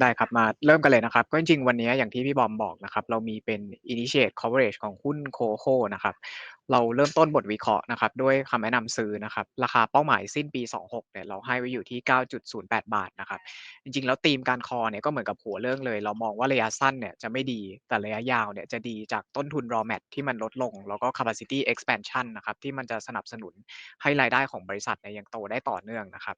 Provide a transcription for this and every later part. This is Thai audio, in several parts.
ได้ครับมาเริ่มกันเลยนะครับ ก็จริงๆ วันนี้อย่างที่พี่บอมบอกนะครับ เรามีเป็น Initiate Coverage ของหุ้น KOKO นะครับ เราเริ่มต้นบทวิเคราะห์นะครับ ด้วยคำแนะนำซื้อนะครับ ราคาเป้าหมายสิ้นปี 26เนี่ยเราให้ไว้อยู่ที่ 9.08 บาทนะครับ จริงๆ แล้วธีมการคอเนี่ยก็เหมือนกับหัวเรื่องเลย เรามองว่าระยะสั้นเนี่ยจะไม่ดีแต่ระยะยาวเนี่ยจะดีจากต้นทุน Raw Mat ที่มันลดลง แล้วก็ Capacity Expansion นะครับที่มันจะสนับสนุนให้รายได้ของบริษัทเนี่ยยังโตได้ต่อเนื่องนะครับ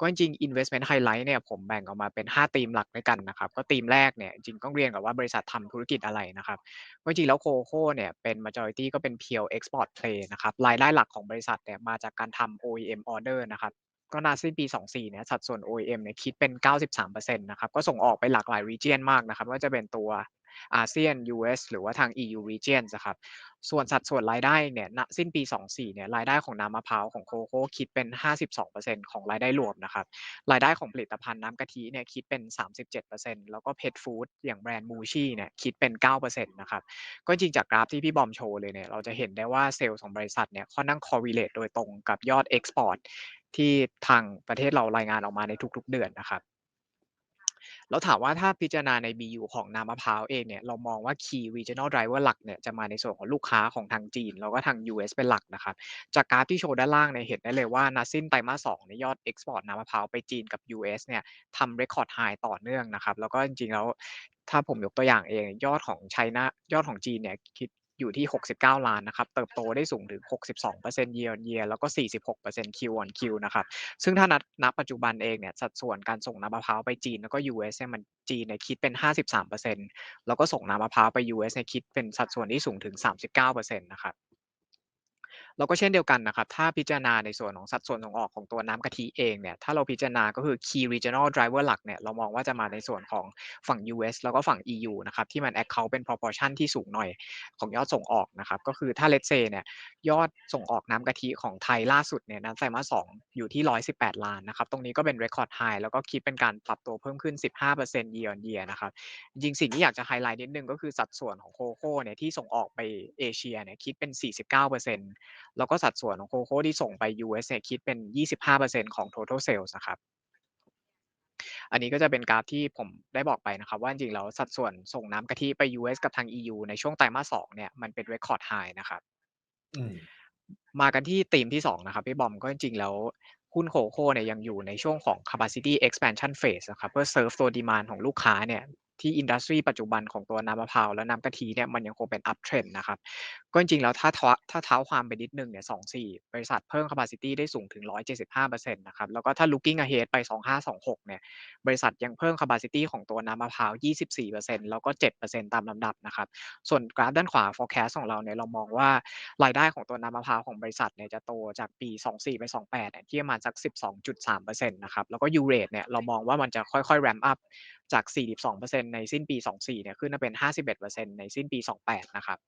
ก็จริง Investment Highlight เนี่ยผมแบ่งออกมาเป็น 5 ธีมหลักด้วยกันนะครับ ก็ธีมแรกเนี่ยจริงต้องเรียนก่อนว่าบริษัททำธุรกิจอะไรนะครับก็จริงแล้ว KOKO เนี่ยเป็น Majority ก็เป็น Pure Export Play นะครับรายได้หลักของบริษัทเนี่ยมาจากการทำ OEM Order นะครับก็ณสิ้นปี 24 เนี่ยสัดส่วน OEM เนี่ยคิดเป็น 93%นะครับ ก็ส่งออกไปหลากหลาย Region มากนะครับว่าจะเป็นตัว อาเซียน US หรือว่าทาง EU Regions อะครับส่วนสัดส่วนรายได้เนี่ยณสิ้นปี 24 เนี่ยรายได้ของน้ำมะพร้าวของ KOKO คิดเป็น 52%ของรายได้รวมนะครับรายได้ของผลิตภัณฑ์น้ำกะทิเนี่ยคิดเป็น 37%แล้วก็ Pet Food อย่างแบรนด์ Mushi เนี่ยคิดเป็น 9%นะครับก็จริงจากกราฟที่พี่บอมโชว์เลยเนี่ยเราจะเห็นได้ว่าเซลส์ของบริษัทเนี่ยค่อนข้าง correlate โดยตรงกับยอด Export ที่ทางประเทศเรารายงานออกมาในทุกๆเดือนนะครับ แล้วถามว่าถ้าพิจารณาใน BU ของน้ำมะพร้าวเองเนี่ยเรามองว่า Key Regional Driver หลักเนี่ยจะมาในส่วนของลูกค้าของทางจีน แล้วก็ทาง US เป็นหลักนะครับ จากกราฟที่โชว์ด้านล่างเนี่ยเห็นได้เลยว่าณสิ้นไตรมาส2เนี่ยยอด Export น้ำมะพร้าวไปจีนกับ US เนี่ยทำ Record High ต่อเนื่องนะครับ แล้วก็จริงๆแล้วถ้าผมยกตัวอย่างเองยอดของ China ยอดของจีนเนี่ยคิด อยู่ที่ 69 ล้านนะครับ เติบโตได้สูงถึง 62% Year on Year แล้วก็ 46% Q on Q นะครับ ซึ่งถ้าณณปัจจุบันเองเนี่ย สัดส่วนการส่งน้ำมะพร้าวไปจีนแล้วก็ US เนี่ยมันจีนเนี่ยคิดเป็น 53%แล้วก็ส่งน้ำมะพร้าวไป US เนี่ยคิดเป็นสัดส่วนที่สูงถึง 39%นะครับ แล้วก็เช่นเดียวกันนะครับ ถ้าพิจารณาในส่วนของสัดส่วนส่งออกของตัวน้ำกะทิเองเนี่ยถ้าเราพิจารณาก็คือ Key Regional Driver หลักเนี่ยเรามองว่าจะมาในส่วนของฝั่ง US แล้วก็ฝั่ง EU นะครับที่มัน Account เป็น Proportion ที่สูงหน่อยของยอดส่งออกนะครับก็คือถ้า Let's say เนี่ยยอดส่งออกน้ำกะทิของไทยล่าสุดเนี่ยณไตรมาส2อยู่ที่ 118 ล้านนะครับตรงนี้ก็เป็น Record High แล้วก็คิดเป็นการปรับตัวเพิ่มขึ้น 15% Year on Year นะครับจริงสิ่งที่อยากจะไฮไลต์นิดนึงก็คือสัดส่วนของ KOKO เนี่ยที่ส่งออกไปเอเชียเนี่ยคิดเป็น 49% แล้วก็สัดส่วนของ KOKO ที่ส่งไป US เนี่ยคิดเป็น 25%ของ Total Sales นะครับอันนี้ก็จะเป็นกราฟที่ผมได้บอกไปนะครับ ว่าจริงๆแล้วสัดส่วนส่งน้ำกะทิไป US กับทาง EU ในช่วงไตรมาส2เนี่ยมันเป็น Record High นะครับอืมมากันที่ธีมที่2นะครับพี่บอมก็จริงๆแล้วหุ้น KOKO เนี่ยยังอยู่ในช่วงของ Capacity Expansion Phase นะครับ เพื่อเซิร์ฟตัว Demand ของลูกค้าเนี่ย ที่อินดัสทรีปัจจุบันของตัวน้ำมะพร้าวและน้ำกะทิเนี่ยมันยังคงเป็น Up Trend นะครับ ก็จริงๆแล้วถ้าทถ้าเท้าความไปนิดนึงเนี่ย24บริษัทเพิ่ม Capacity ได้สูงถึง 175%นะครับแล้วก็ถ้า Looking ahead ไป 2526เนี่ยบริษัทยังเพิ่ม Capacity ของตัวน้ำมะพร้าว 24%แล้วก็ 7%ตามลำดับนะครับส่วนกราฟด้านขวา Forecast ของเราเนี่ยเรามองว่ารายได้ของตัวน้ำมะพร้าวของบริษัทเนี่ยจะโตจากปี 24 ไป 28เนี่ยที่ประมาณสัก 12.3%นะครับแล้วก็ U rate เนี่ยเรามองว่ามันจะค่อยๆ Ramp up จาก 42%ในสิ้นปี 24เนี่ยขึ้นมาเป็น 51%ในสิ้นปี 28 นะครับ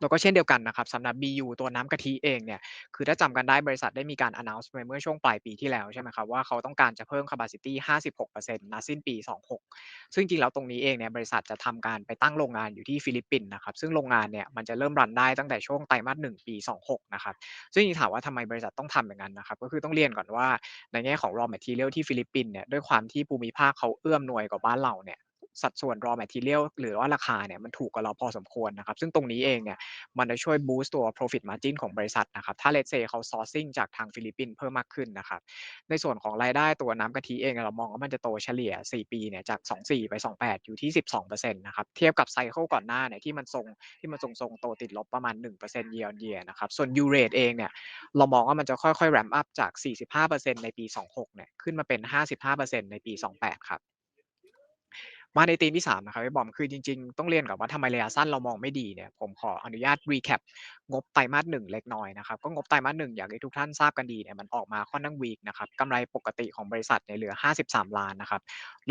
แล้วก็เช่นเดียวกันนะครับสำหรับ BU ตัวน้ำกะทิเองเนี่ยคือถ้าจำกันได้บริษัทได้มีการ Announce ไปเมื่อช่วงปลายปีที่แล้วใช่ไหมครับว่าเขาต้องการจะเพิ่ม Capacity 56%ณสิ้นปี 26 ซึ่งจริงแล้วตรงนี้เองเนี่ยบริษัทจะทำการไปตั้งโรงงานอยู่ที่ฟิลิปปินส์นะครับซึ่งโรงงานเนี่ยมันจะเริ่มรันได้ตั้งแต่ช่วงไตรมาส1ปี 26 นะครับซึ่งจริงถามว่าทำไมบริษัทต้องทำอย่างนั้นนะครับก็คือต้องเรียนก่อนว่าในแง่ของ Raw Material ที่ฟิลิปปินส์เนี่ยด้วยความที่ภูมิภาคเขาเอื้ออำนวยกว่าบ้านเราเนี่ย สัดส่วน Raw Material หรือว่าราคาเนี่ยมันถูกกว่าเราพอสมควรนะครับ ซึ่งตรงนี้เองเนี่ยมันจะช่วยบูสต์ตัว Profit Margin ของบริษัทนะครับ ถ้า Let's say เขา Sourcing จากทางฟิลิปปินส์เพิ่มมากขึ้นนะครับ ในส่วนของรายได้ตัวน้ำกะทิเองเรามองว่ามันจะโตเฉลี่ย 4 ปีเนี่ยจาก 24 ไป 28 อยู่ที่ 12%นะครับ เทียบกับไซเคิลก่อนหน้าเนี่ยที่มันทรงที่มันทรงๆโตติดลบประมาณ 1% Year on Year นะครับ ส่วน U rate เองเนี่ยเรามองว่ามันจะค่อยๆ Ramp up จาก 45%ในปี 26 เนี่ยขึ้นมาเป็น 55%ในปี 28 ครับ มาในธีมที่3นะครับพี่บอมคือจริงๆ ต้องเรียนก่อนว่าทำไมระยะสั้นเรามองไม่ดีเนี่ยผมขออนุญาต Recap งบไตรมาส1เล็กน้อยนะครับก็งบไตรมาส1อย่างที่ทุกท่านทราบกันดีเนี่ยมันออกมาค่อนข้าง weak นะครับกำไรปกติของบริษัทเนี่ยเหลือ 53 ล้านนะครับ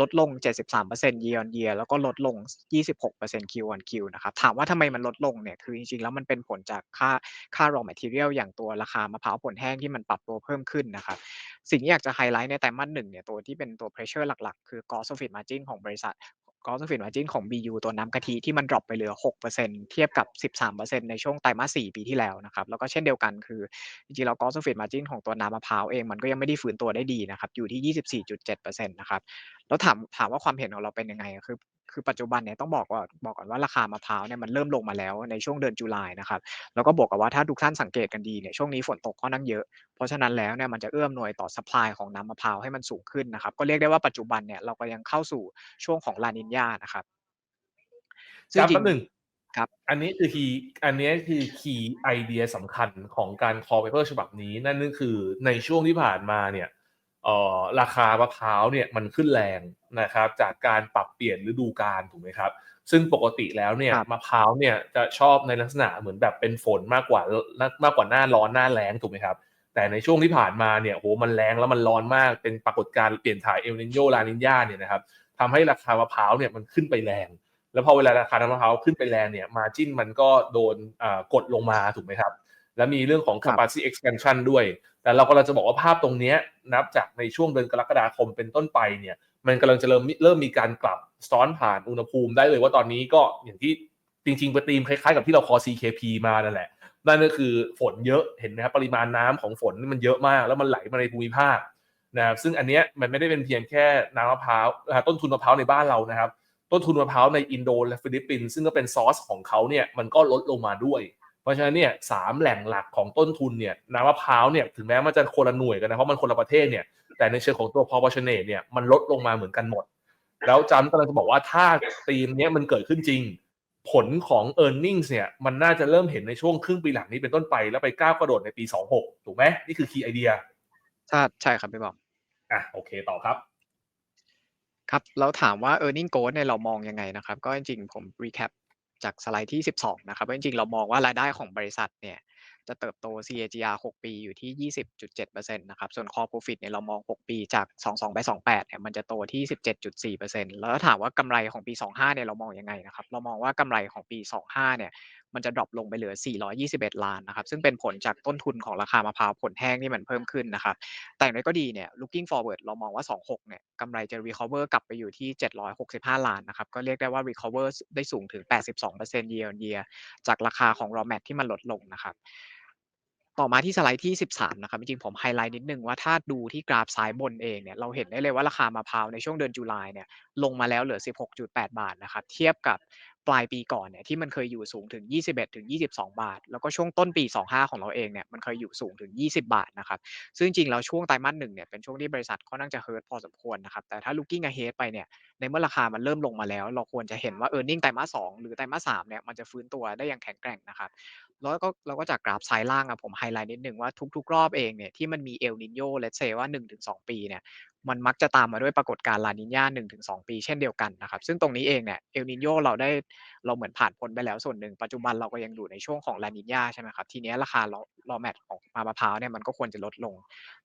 ลดลง 73% Year on Year แล้วก็ลดลง 26% Q on Q นะครับถามว่าทำไมมันลดลงเนี่ยคือจริงๆ แล้วมันเป็นผลจากค่าค่า Raw Material อย่างตัวราคามะพร้าวผลแห้งที่มันปรับตัวเพิ่มขึ้นนะครับ สิ่งที่อยากจะไฮไลต์ในไตรมาส1เนี่ยตัวที่เป็นตัว Pressure หลักๆ คือ Gross Profit Margin ของบริษัท Gross Profit Margin ของ BU ตัวน้ำกะทิที่มันดรอปไปเหลือ 6%เทียบกับ 13%ในช่วงไตรมาส 4 ปีที่แล้วนะครับ แล้วก็เช่นเดียวกันคือ จริงๆแล้ว Gross Profit Margin ของตัวน้ำมะพร้าวเองมันก็ยังไม่ได้ฟื้นตัวได้ดีนะครับ อยู่ที่ 24.7%นะครับ แล้วถามถามว่าความเห็นของเราเป็นยังไง คือ คือปัจจุบันเนี่ยต้องบอกว่าบอกก่อนว่าราคามะพร้าวเนี่ยมันเริ่มลงมาแล้วในช่วงเดือนตุลานะครับแล้วก็บวกกับว่าถ้าทุกท่านสังเกตกันดีเนี่ยช่วงนี้ฝนตกค่อนข้างเยอะ เพราะฉะนั้นแล้วเนี่ยมันจะเอื้อมหน่วยต่อ supply ของน้ำมะพร้าวให้มันสูงขึ้นนะครับก็เรียกได้ว่าปัจจุบันเนี่ยเราก็ยังเข้าสู่ช่วงของ La Niña นะครับซึ่งจำจริแป๊งบหนึ่งครับอันนี้คือคีย์อันนี้คือคีย์ไอเดียสำคัญของการ call paper ฉบับนี้ นั่นก็คือในช่วงที่ผ่านมาเนี่ยเอ่อ ราคามะพร้าวเนี่ยมันขึ้นแรงนะครับจากการปรับเปลี่ยนฤดูกาลถูกไหมครับซึ่งปกติแล้วเนี่ยครับมะพร้าวเนี่ยจะชอบในลักษณะเหมือนแบบเป็นฝนมากกว่ามากกว่าหน้าร้อนหน้าแล้งถูกไหมครับแต่ในช่วงที่ผ่านมาเนี่ยโหมันแรงแล้วมันร้อนมากเป็นปรากฏการณ์เปลี่ยนถ่ายเอลนิโยลานิญาเนี่ยนะครับทำให้ราคามะพร้าวเนี่ยมันขึ้นไปแรง แล้วพอเวลาราคาน้ำมะพร้าวขึ้นไปแรงเนี่ยมาจิ้นมันก็โดนอ่ากดลงมาถูกไหมครับ แล้วมีเรื่องของครับ capacity expansion ด้วย แต่เรากำลังจะบอกว่าภาพตรงเนี้ยนับจากในช่วงเดือนกรกฎาคมเป็นต้นไปเนี่ย มันกำลังจะเริ่มเริ่มมีการกลับซ้อนผ่านอุณหภูมิได้เลยว่าตอนนี้ก็อย่างที่จริงๆไปตีมคล้ายๆกับที่เราคอ CKP มานั่นแหละ นั่นก็คือฝนเยอะเห็นไหมครับปริมาณน้ำของฝนนี่มันเยอะมาก แล้วมันไหลมาในภูมิภาคนะครับซึ่งอันเนี้ยมันไม่ได้เป็นเพียงแค่น้ำมะพร้าวอ่าต้นทุนมะพร้าวในบ้านเรานะครับ ต้นทุนมะพร้าวในอินโดและฟิลิปปินส์ซึ่งก็เป็นซอสของเขาเนี่ยมันก็ลดลงมาด้วย เพราะฉะนั้นเนี่ยสามแหล่งหลักของต้นทุนเนี่ยน้ำมะพร้าวเนี่ยถึงแม้มันจะคนละหน่วยกันนะเพราะมันคนละประเทศเนี่ยแต่ในเชิงของตัว proportionate เนี่ยมันลดลงมาเหมือนกันหมด แล้วจำกำลังจะบอกว่าถ้าธีมเนี้ยมันเกิดขึ้นจริง ผลของ e a r n i n g เนี่ยมันน่าจะเริ่มเห็นในช่วงครึ่งปีหลังนี้เป็นต้นไปแล้วไปก้าวกระโดดในปี 26 ถูกไหมนี่คือ key idea ใช่ใช่ครับพี่บอมอะโอเคต่อครับครับแล้วถามว่า earning growth เนี่ยเรามองยังไงนะครับ ก็จริงๆผม recap จากสไลด์ที่ 12 นะครับจริงๆ เรามองว่ารายได้ของบริษัทเนี่ยจะเติบโต CAGR 6 ปีอยู่ที่ 20.7%นะครับ ส่วน core profit เนี่ยเรามอง 6 ปีจาก 22 ไป 28 เนี่ยมันจะโตที่ 17.4%แล้วถาถามว่ากำไรของปี 25 เนี่ยเรามองยังไงนะครับ เรามองว่ากำไรของปี 25 เนี่ย มันจะดรอปลงไปเหลือ 421 ล้านนะครับ ซึ่งเป็นผลจากต้นทุนของราคามะพร้าวผลแห้งที่มันเพิ่มขึ้นนะครับ แต่อย่างไรก็ดีเนี่ย looking forward เรามองว่า 26 เนี่ยกำไรจะ recover กลับไปอยู่ที่ 765 ล้านนะครับ ก็เรียกได้ว่า recover ได้สูงถึง 82% year on year จากราคาของ raw mat ที่มันลดลงนะครับต่อมาที่สไลด์ที่ 13 นะครับ จริงๆ ผมไฮไลท์นิดนึงว่าถ้าดูที่กราฟซ้ายบนเองเนี่ย เราเห็นได้เลยว่าราคามะพร้าวในช่วงเดือนตุลาเนี่ย ลงมาแล้วเหลือ 16.8 บาทนะครับ เทียบกับ ปลายปีก่อนเนี่ยที่มันเคยอยู่สูงถึง 21-22 บาท แล้วก็ช่วงต้นปี 25 ของเราเองเนี่ยมันเคยอยู่สูงถึง 20 บาทนะครับซึ่งจริงแล้วช่วงไตรมาสหนึ่งเนี่ยเป็นช่วงที่บริษัทค่อนข้างจะ hurt พอสมควรนะครับแต่ถ้า looking ahead ไปเนี่ยในเมื่อราคามันเริ่มลงมาแล้ว เราควรจะเห็นว่า e a r n i n g ไตรมาส2หรือไตรมาส3เนี่ยมันจะฟื้นตัวได้อย่างแข็งแกร่งนะครับแล้วก็แล้วก็จากกราฟซ้ายล่างอะผมไฮไลท์นิดนึงว่าทุกๆ รอบเองเนี่ยที่มันมีเอลนิโย let's say ว่า 1-2 ปีเนี่ยมันมักจะตามมาด้วยปรากฏการณ์ลานิญา1-2 ปีเช่นเดียวกันนะครับ ซึ่งตรงนี้เองเนี่ยเอลนิโยเราได้เราเหมือนผ่านพ้นไปแล้วส่วนหนึ่งปัจจุบันเราก็ยังอยู่ในช่วงของลานิญาใช่ไหมครับทีนี้ราคารอแมทของมะพร้าวเนี่ยมันก็ควรจะลดลง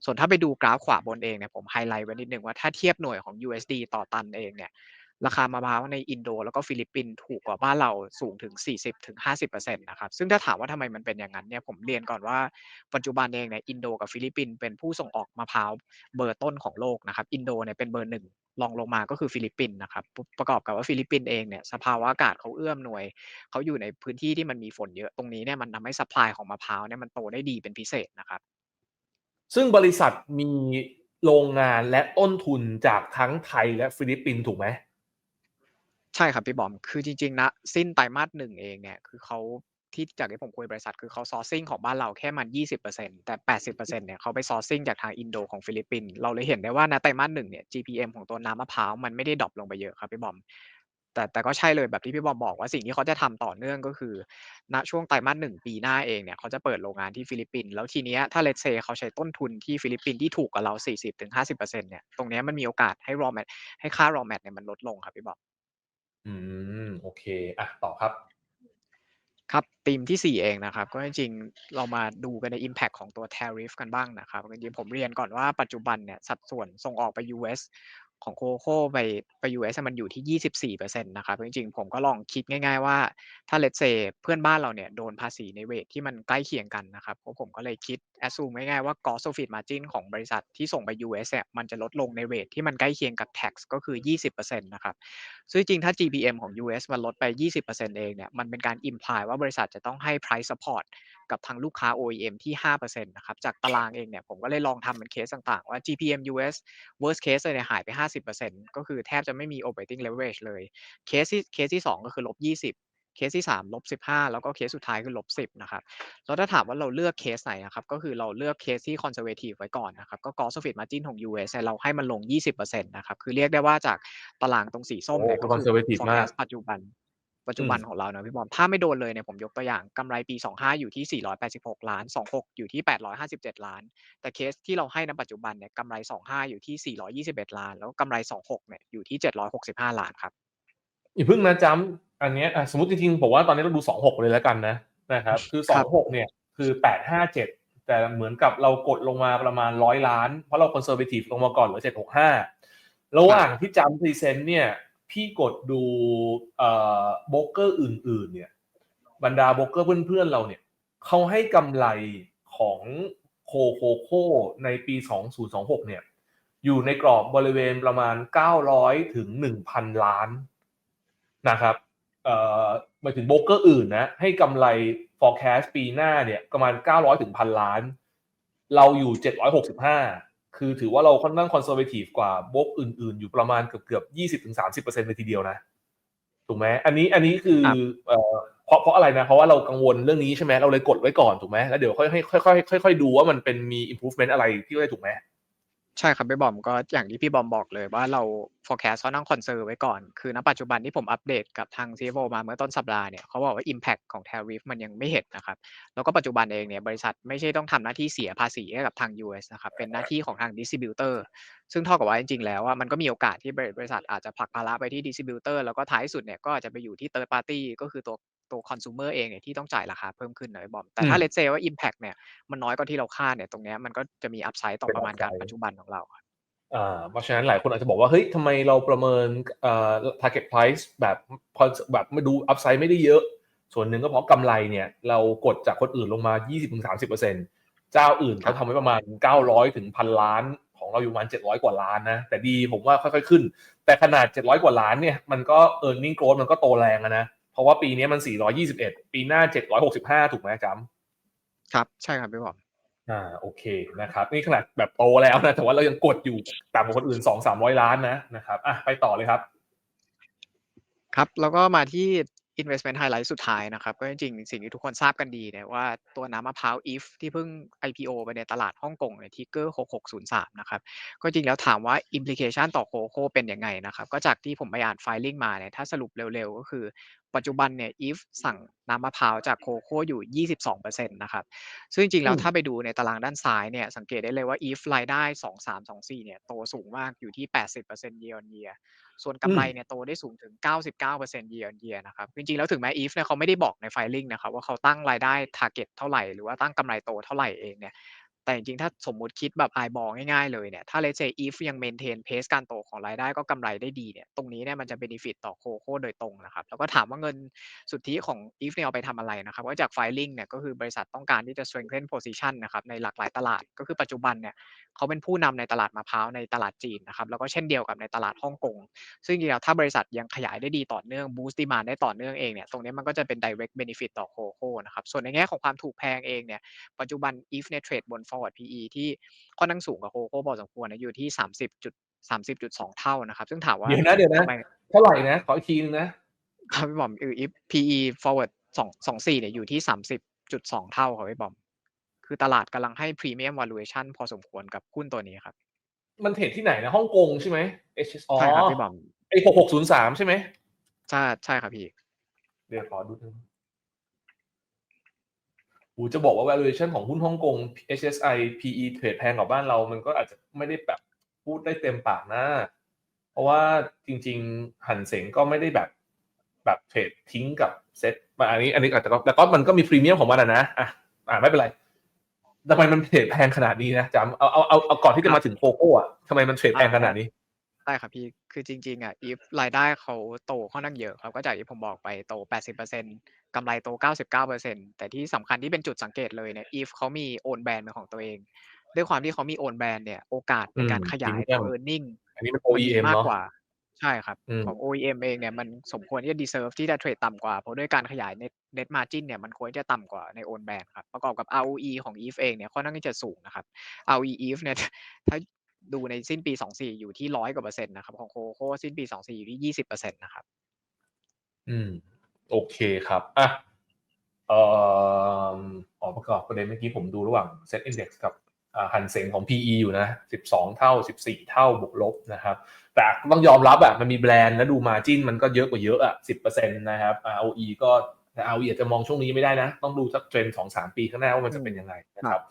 ส่วนถ้าไปดูกราฟขวาบนเองเนี่ยผมไฮไลท์ไว้นิดนึงว่าถ้าเทียบหน่วยของ USD ต่อตันเองเนี่ยราคามะพร้าวในอินโด แล้วก็ฟิลิปปินส์ถูกกว่าบ้านเราสูงถึง 40-50%นะครับซึ่งถ้าถามว่าทำไมมันเป็นอย่างนั้นเนี่ยผมเรียนก่อนว่าปัจจุบันเองเนี่ยอินโดกับฟิลิปปินส์เป็นผู้ส่งออกมะพร้าวเบอร์ต้นของโลกนะครับอินโดเนี่ยเป็นเบอร์หนึ่ง รองลงมาก็คือฟิลิปปินส์นะครับ ประกอบกับว่าฟิลิปปินส์เองเนี่ยสภาวะอากาศเขาเอื้อมหน่วย เขาอยู่ในพื้นที่ที่มันมีฝนเยอะตรงนี้เนี่ยมันทำให้ซัพพลายของมะพร้าวเนี่ยมันโตได้ดีเป็นพิเศษนะครับ ซึ่งบริษัทมีโรงงานและต้นทุนจากทั้งไทยและฟิลิปปินส์ถูกไหมใช่ครับพี่บอม คือจริงๆนะสิ้นไตรมาสหนึ่งเองเนี่ยคือเขา ที่จากที่ผมคุยบริษัทคือเขา sourcing ของบ้านเราแค่มัน 20%แต่ 80%เนี่ยเขาไป sourcing จากทางอินโดของฟิลิปปินส์เราเลยเห็นได้ว่าณไตรมาสหนึ่งเนี่ย GPM ของตัวน้ำมะพร้าวมันไม่ได้ดรอปลงไปเยอะครับพี่บอม แต่แต่ก็ใช่เลยแบบที่พี่บอมบอกว่าสิ่งที่เขาจะทำต่อเนื่องก็คือณช่วงไตรมาสหนึ่งปีหน้าเองเนี่ยเขาจะเปิดโรงงานที่ฟิลิปปินส์แล้วทีเนี้ยถ้าเล s เซเขาใช้ต้นทุนที่ฟิลิปปินส์ที่ถูกกว่าเรา 40-50%เนี่ยตรงเนี้ยมันมีโอกาสให้ raw mat ให้ค่า raw mat เนี่ยมันลดลงครับพี่บอมอืมโอเคอะต่อครับ ครับธีมที่ 4 เองนะครับ ก็จริงๆ เรามาดูกันใน Impact ของตัว Tariff กันบ้างนะครับจริงๆผมเรียนก่อนว่าปัจจุบันเนี่ยสัดส่วนส่งออกไป US ของโคโค่ไปไป US อะมันอยู่ที่ 24%นะครับจริงๆ ผมก็ลองคิดง่าย ๆ ว่าถ้า let's say เพื่อนบ้านเราเนี่ยโดนภาษีในเรตที่มันใกล้เคียงกันนะครับเพราะผมก็เลยคิด assume ง่ายๆว่า gross profit margin ของบริษัทที่ส่งไป US เนี่ยมันจะลดลงในเรตที่มันใกล้เคียงกับ tax ก็คือ 20%นะครับซึ่งจริงๆถ้า GPM ของ US มันลดไป 20%เองเนี่ยมันเป็นการ imply ว่าบริษัทจะต้องให้ price support กับทางลูกค้า OEM ที่ 5%นะครับจากตารางเองเนี่ยผมก็เลยลองทำเป็นเคสต่างๆ ว่า GPM US worst case เลยเนี่ยหายไป 50%ก็คือแทบจะไม่มี operating leverage เลยเคสที่เคสที่ 2 ก็คือลบ 20เคสที่3ลบ15 แล้วก็เคสสุดท้ายคือลบ10นะครับแล้วถ้าถามว่าเราเลือกเคสไหนนะครับก็คือเราเลือกเคสที่ conservative ไว้ก่อนนะครับก็ gross profit margin ของ US เนี่ยเราให้มันลง 20%นะครับคือเรียกได้ว่าจากตารางตรงสีส้มเนี่ยโอ้ก็คือ conservative มาก forecast ปัจจุบัน ปัจจุบันของเรานะพี่บอมถ้าไม่โดนเลยเนี่ยผมยกตัวอย่างกำไรปี 25 อยู่ที่ 486 ล้าน 26 อยู่ที่ 857 ล้าน แต่เคสที่เราให้ณปัจจุบันเนี่ยกำไร 25 อยู่ที่ 421 ล้าน แล้วกำไร 26 เนี่ยอยู่ที่ 765 ล้านครับอย่าเพิ่งนะจำอันเนี้ยอะสมมติจริงๆผมว่าตอนนี้เราดูสองหกเลยแล้วกันนะนะครับคือสคอรังบหกเนี่ยคือแปดห้าเจ็ดแต่เหมือนกับเรากดลงมาประมาณร้อยล้าน เพราะเราคอนเซอร์ a t ทีฟลงมาก่อนเหลือเจ็ดหกห้าระหว่างที่จำพรีเซนต์เนี่ย พี่กดดูเอ่อโบรกเกอร์อื่น ๆ เนี่ย บรรดาโบรกเกอร์เพื่อนๆเราเนี่ยเขาให้กำไรของโคโคโคในปี 2026 เนี่ย อยู่ในกรอบบริเวณประมาณ 900 ถึง 1,000 ล้านนะครับหมายถึงโบรกเกอร์อื่นนะให้กำไร forecast ปีหน้าเนี่ยประมาณ 900 ถึง 1,000 ล้าน เราอยู่ 765 คือถือว่าเราค่อนข้างคอนเซอร์เวทีฟกว่าโบรกอื่น ๆ อยู่ประมาณเกือบเกือบ20-30%เลยทีเดียวนะถูกไหมอันนี้อันนี้คือครับเอ่อเพราะเพราะอะไรนะ เพราะว่าเรากังวลเรื่องนี้ใช่ไหมเราเลยกดไว้ก่อนถูกไหมแล้วเดี๋ยวค่อยค่อยค่อยค่อยค่อยๆดูว่ามันเป็นมี improvement อะไรที่ได้ถูกไหม ใช่ครับพี่บอมก็อย่างที่พี่บอมบอกเลยว่าเรา forecast เขานั่ง conserve ไว้ก่อน คือณปัจจุบันที่ผมอัปเดตกับทาง CFO มาเมื่อต้นสัปดาห์เนี่ยเขาบอกว่า impact ของ tariff มันยังไม่เห็นนะครับ แล้วก็ปัจจุบันเองเนี่ยบริษัทไม่ใช่ต้องทำหน้าที่เสียภาษีให้กับทาง US นะครับ เป็นหน้าที่ของทาง distributor ซึ่งเท่ากับว่าจริงๆ แล้วว่ามันก็มีโอกาสที่บริษัทอาจจะผลักภาระไปที่ distributor แล้วก็ท้ายสุดเนี่ยก็อาจจะไปอยู่ที่ third party ก็คือตัว ตัว consumer เองเนี่ยที่ต้องจ่ายราคาเพิ่มขึ้นนะพี่บอม แต่ถ้าอืม let's say ว่า impact เนี่ยมันน้อยกว่าที่เราคาดเนี่ยตรงเนี้ยมันก็จะมี upside ต่อเป็นประมาณการ upside ปัจจุบันของเราครับอ่าเพราะฉะนั้นหลายคนอาจจะบอกว่าเฮ้ยทำไมเราประเมินเอ่อ target price แบบพอแบบไม่ดู upside ไม่ได้เยอะ ส่วนหนึ่งก็เพราะกำไรเนี่ยเรากดจากคนอื่นลงมา 20-30%เจ้าอื่นเขาทำไว้ประมาณ 900ถึงพันล้านของเราอยู่ประมาณ 700 กว่าล้านนะ แต่ดีผมว่าค่อยๆขึ้น แต่ขนาด 700 กว่าล้านเนี่ยมันก็ earning growth มันก็โตแรงอะนะ เพราะว่าปีนี้มัน 421 ปีหน้า 765 ถูกไหมจำครับ ใช่ครับพี่บอมอ่าโอเคนะครับนี่ขนาดแบบโตแล้วนะแต่ว่าเรายังกดอยู่ต่ำกว่าคนอื่นสองสามร้อยล้านนะนะครับอะไปต่อเลยครับ ครับแล้วก็มาที่ investment highlight สุดท้ายนะครับ ก็จริงๆสิ่งที่ทุกคนทราบกันดีเนี่ยว่าตัวน้ำมะพร้าว if ที่เพิ่ง IPO ไปในตลาดฮ่องกงเนี่ยทิกเกอร์6603 นะครับ ก็จริงแล้วถามว่า implication ต่อโคโค่เป็นยังไงนะครับ ก็จากที่ผมไปอ่าน filing มาเนี่ยถ้าสรุปเร็วๆ ก็คือ ปัจจุบันเนี่ย if สั่งน้ำมะพร้าวจากโคโค่อยู่ 22%นะครับ ซึ่งจริงๆ แล้วอืมถ้าไปดูในตารางด้านซ้ายเนี่ยสังเกตได้เลยว่า if รายได้ 2324 เนี่ยโตสูงมากอยู่ที่ 80% year on year ส่วนกำไรเนี่ยโตได้สูงถึง 99% year on year นะครับ จริงๆ แล้วถึงแม้ if เนี่ยเขาไม่ได้บอกใน filing นะครับว่าเขาตั้งรายได้ target เท่าไหร่ หรือว่าตั้งกำไรโตเท่าไหร่เองเนี่ย แต่จริงๆ ถ้าสมมุติคิดแบบ eyeball ง่ายๆ เลยเนี่ย ถ้า let's say if ยัง maintain pace การโตของรายได้ก็กำไรได้ดีเนี่ย ตรงนี้เนี่ยมันจะ benefit ต่อโคโค่โดยตรงนะครับ แล้วก็ถามว่าเงินสุทธิของ if เนี่ยเอาไปทำอะไรนะครับ ก็จาก filing เนี่ยก็คือบริษัทต้องการที่จะ strengthen position นะครับในหลากหลายตลาด ก็คือปัจจุบันเนี่ยเขาเป็นผู้นำในตลาดมะพร้าวในตลาดจีนนะครับ แล้วก็เช่นเดียวกับในตลาดฮ่องกง ซึ่งจริงๆ ถ้าบริษัทยังขยายได้ดีต่อเนื่อง boost demand ได้ต่อเนื่องเองเนี่ย ตรงนี้มันก็จะเป็น direct benefit ต่อโคโค่นะครับ ส่วนในแง่ของความถูกแพงเองเนี่ย ปัจจุบัน if เนี่ยเทรดบน forward PE ที่ค่อนข้างสูงกว่าโคโค่พอสมควรนะอยู่ที่30จุด30.2เท่านะครับ ซึ่งถามว่าเดี๋ยวนะเดี๋ยวนะทำไมเท่าไหร่นะขออีกทีนึงนะครับพี่บอมคือ if PE forward 2 24เนี่ยอยู่ที่30.2เท่าครับพี่บอม คือตลาดกำลังให้ premium valuation พอสมควรกับหุ้นตัวนี้ครับ มันเทรดที่ไหนนะฮ่องกงใช่ไหม HS อ๋อใช่ครับพี่บอมไอ้หกหกศูนย์สามใช่ไหมใช่ใช่ครับพี่ เดี๋ยวขอดูนึง อูจะบอกว่า valuation ของหุ้นฮ่องกง HSI PE เทรดแพงกว่าบ้านเรา มันก็อาจจะไม่ได้แบบพูดได้เต็มปากนะ เพราะว่าจริง ๆ หันเสงก็ไม่ได้แบบแบบเทรดทิ้งกับเซ็ตมาอันนี้อันนี้อาจจะก็แต่ก็มันก็มีพรีเมียมของมันอะนะอะอ่าไม่เป็นไรทำไมมันเทรดแพงขนาดนี้นะจำเอาเอาเอาเอาก่อนที่จะมาถึงโคโค่อะทำไมมันเทรดแพงขนาดนี้ ได้ครับพี่ คือจริง ๆอะ if รายได้เขาโตค่อนข้างเยอะครับ ก็จากที่ผมบอกไปโต 80%กำไรโต 99%แต่ที่สำคัญที่เป็นจุดสังเกตเลยเนี่ย if เขามี own แบรนด์เป็นของตัวเอง ด้วยความที่เขามี own แบรนด์เนี่ย โอกาสอืมในการขยายตัว Premium earning อันนี้มันมันมี OEM มากเนาะกว่า ใช่ครับอืมของ OEM เองเนี่ยมันสมควรที่จะ deserve ที่จะเทรดต่ำกว่า เพราะด้วยการขยาย net net margin เนี่ยมันควรที่จะต่ำกว่าใน own แบรนด์ครับ ประกอบกับ ROE ของ if เองเนี่ยค่อนข้างที่จะสูงนะครับ ROE if เนี่ยถ้า ดูในสิ้นปี 24 อยู่ที่100กว่าเปอร์เซ็นต์นะครับ ของ Coco สิ้นปี 24 อยู่ที่ 20%นะครับ อืม โอเคครับอะเอ่ออ๋อประกอบประเด็นเมื่อกี้ผมดูระหว่าง Set Index กับอ่าหันเสงของ PE อยู่นะ 12 เท่า 14 เท่าบวกลบนะครับ แต่ต้องยอมรับอะมันมีแบรนด์แล้วดูมาจิ้นมันก็เยอะกว่าเยอะอะ10%นะครับ ROE ก็แต่ ROE อาจจะมองช่วงนี้ไม่ได้นะ ต้องดูสักเทรนด์2-3ปีข้างหน้าว่ามันจะเป็นยังไงนะครับ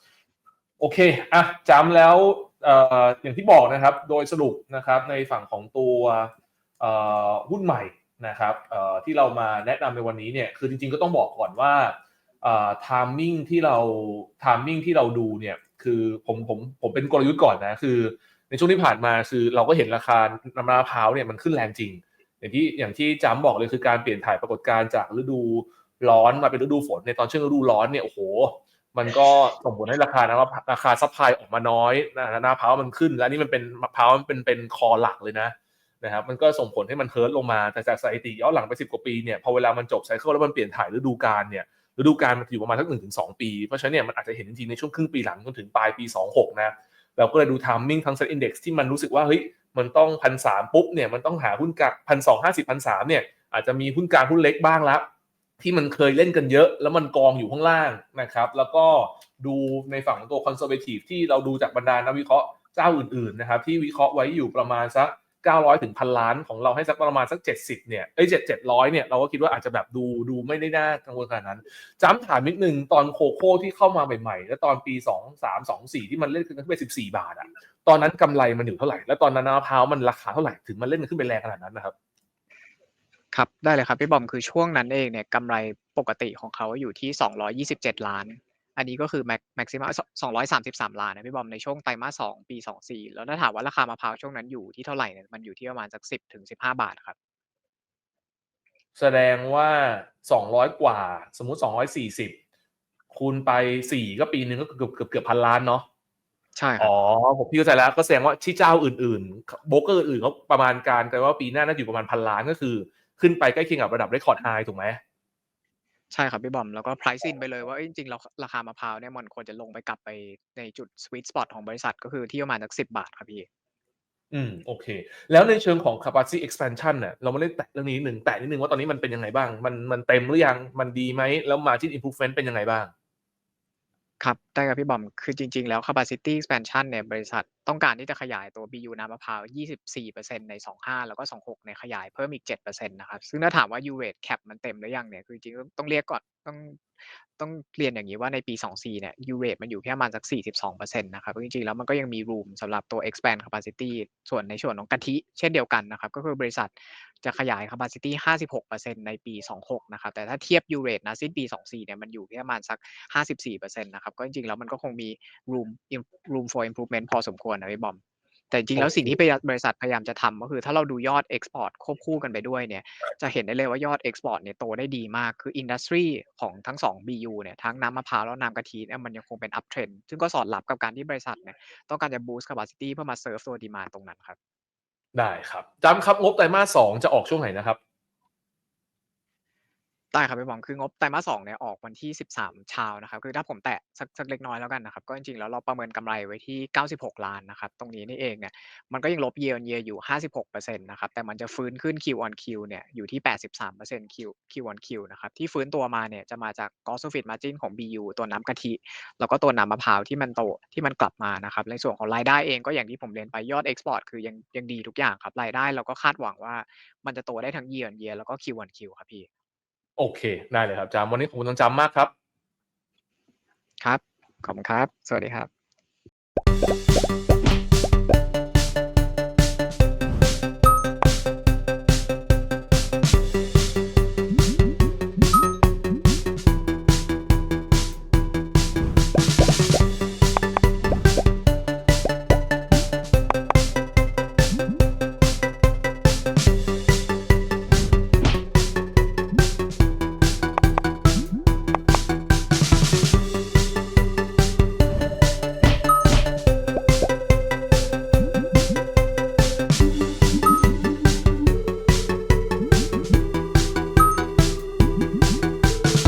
โอเค อะจำแล้วเอย่างที่บอกนะครับโดยสรุปนะครับในฝั่งของตัวเอ่อหุ้นใหม่นะครับที่เรามาแนะนำในวันนี้เนี่ยคือจริงๆก็ต้องบอกก่อนว่าเอ่อ timing ที่เรา timing ที่เราดูเนี่ยคือผมผมผมเป็นกลยุทธ์ก่อนนะคือในช่วงที่ผ่านมาคือเราก็เห็นราคาน้ำมะพร้าวเนี่ยมันขึ้นแรงจริง อย่างที่อย่างที่จำบอกเลยคือการเปลี่ยนถ่ายปรากฏการณ์จากฤดูร้อนมาเป็นฤดูฝนในตอนช่วงฤดูร้อนเนี่ยโอ้โห มันก็ส่งผลให้ราคานะว่าราคาซัพพลายออกมาน้อยนะหน้าพร้าวมันขึ้น แล้วนี่มันเป็นมะพร้าวมันเป็นเป็นคอหลักเลยนะนะครับมันก็ส่งผลให้มันเฮิร์ตลงมาแต่จากสถิติย้อนหลังไปสิบกว่าปีเนี่ยพอเวลามันจบไซเคิลแล้วมันเปลี่ยนถ่ายฤดูกาลเนี่ยฤดูกาลมันอยู่ประมาณสักหนึ่งถึงสองปี เพราะฉะนั้นเนี่ยมันอาจจะเห็นจริงๆในช่วงครึ่งปีหลังจนถึงปลายปี26นะเราก็เลยดูทามมิ่งทั้งเซ็ตอินดี x ที่มันรู้สึกว่าเฮ้ยมันต้องพันสามปุ๊บเนี่ยมันต้องหาหุ้นกลางพันสองห้าสิบพันสามเนี่ยอาจจะมีหุ้นกลางหุ้นเล็กบ้างละ ที่มันเคยเล่นกันเยอะ แล้วมันกองอยู่ข้างล่างนะครับ แล้วก็ดูในฝั่งตัวคอนเซอร์เวทีฟที่เราดูจากบรรดานักวิเคราะห์เจ้าอื่นๆนะครับ ที่วิเคราะห์ไว้อยู่ประมาณสัก 900ถึงพันล้านของเราให้สักประมาณสัก 70 เนี่ยเอ้ย7 700เนี่ยเราก็คิดว่าอาจจะแบบดูดูไม่ได้น่ากังวลขนาดนั้นจ้ำถามนิดนึงตอนโคโค่ที่เข้ามาใหม่ๆ แล้วตอนปี 2 3 2 4 ที่มันเล่นขึ้นไป 14 บาทอะตอนนั้นกำไรมันอยู่เท่าไหร่ แล้วตอนนั้นมะพร้าวมันราคาเท่าไหร่ถึงมันเล่นขึ้นไปแรงขนาดนั้นนะครับ ครับ ได้เลยครับพี่บอม คือช่วงนั้นเองเนี่ยกำไรปกติของเขาอยู่ที่ 227 ล้าน อันนี้ก็คือแม็กแม็กซิมัม233 ล้านนะพี่บอมในช่วงไตรมาส2ปี 24 แล้วถ้าถามว่าราคามะพร้าวช่วงนั้นอยู่ที่เท่าไหร่เนี่ยมันอยู่ที่ประมาณสัก 10ถึง15 บาทครับ แสดงว่า 200 กว่า สมมุติ 240 คูณไป 4 ก็ปีหนึ่งก็เกือบเกือบเกือบพันล้านเนาะใช่ครัอ๋บอผมพี่เข้าใจแล้วก็แสดงว่าที่เจ้าอื่นๆโบรกเกอร์อื่นๆเขาประมาณการกันว่าปีหน้าน่าจะอยู่ประมาณพันล้านก็คือ ขึ้นไปใกล้เคียงกับระดับ record high ถูกไหมใช่ครับพี่บอม แล้วก็ price in ไปเลยว่าเอ้ยจริงๆแล้วราคามะพร้าวเนี่ยมันควรจะลงไปกลับไปในจุด sweet spot ของบริษัทก็คือที่ประมาณสัก10บาทครับพี่ อืมโอเค แล้วในเชิงของ capacity expansion เนี่ยเรามาเล่นแตะเรื่องนี้นิดหนึ่งแตะนิดนึงว่าตอนนี้มันเป็นยังไงบ้าง มันมันเต็มหรือยังมันดีไหมแล้ว margin improvement เป็นยังไงบ้าง ครับได้ครับพี่บอม คือจริง ๆ แล้ว capacity expansion เนี่ยบริษัทต้องการที่จะขยายตัว BU น้ำมะพร้าว 24%ใน 25 แล้วก็ 26เนี่ยขยายเพิ่มอีก 7%นะครับ ซึ่งถ้าถามว่า U rate cap มันเต็มหรือยังเนี่ย คือจริงๆต้องเรียกก่อน ต้องต้องเรียนอย่างนี้ว่าในปี 24 เนี่ย U rate มันอยู่แค่ประมาณสัก 42%นะครับ จริงๆ แล้วมันก็ยังมี room สำหรับตัว expand capacity ส่วนในส่วนของกะทิ เช่นเดียวกันนะครับ ก็คือบริษัท จะขยาย capacity 56%ในปี 26 นะครับ แต่ถ้าเทียบ U rate นะสิ้นปี 24 เนี่ยมันอยู่แค่ประมาณสัก 54%นะครับ ก็จริงๆ แล้วมันก็คงมี room room for improvement พอสมควรนะพี่บอม แต่จริงๆแล้วโอเคสิ่งที่บริษัทพยายามจะทำก็คือถ้าเราดูยอด export ควบคู่กันไปด้วยเนี่ย จะเห็นได้เลยว่ายอด export เนี่ยโตได้ดีมาก คือ industry ของทั้ง 2 BU เนี่ยทั้งน้ำมะพร้าวแล้วน้ำกะทิเนี่ยมันยังคงเป็น up trend ซึ่งก็สอดรับกับการที่บริษัทเนี่ยต้องการจะ boost capacity เพื่อมา serve ตัว demand ตรงนั้นครับ ได้ครับจำครับงบไตรมาสสองจะออกช่วงไหนนะครับ ได้ครับพี่บอมคืองบไตรมาส2เนี่ยออกวันที่ 13 เช้านะครับ คือถ้าผมแตะสักสักเล็กน้อยแล้วกันนะครับ ก็จริงๆ แล้วเราประเมินกำไรไว้ที่ 96 ล้านนะครับ ตรงนี้นี่เองเนี่ยมันก็ยังลบ year on year อยู่ 56%นะครับ แต่มันจะฟื้นขึ้น Q on Q เนี่ยอยู่ที่ 83% Q Q on Q นะครับ ที่ฟื้นตัวมาเนี่ยจะมาจาก gross profit margin ของ BU ตัวน้ำกะทิ แล้วก็ตัวน้ำมะพร้าวที่มันโตที่มันกลับมานะครับในส่วนของรายได้เองก็อย่างที่ผมเรียนไปยอด export คือยังยังดีทุกอย่างครับรายได้เราก็คาดหวังว่ามันจะโตได้ทั้ง year on year แล้วก็ Q on Q ครับพี่ โอเค ได้เลยครับจามวันนี้ขอบคุณน้องจำมากครับ ครับ ขอบคุณครับ สวัสดีครับ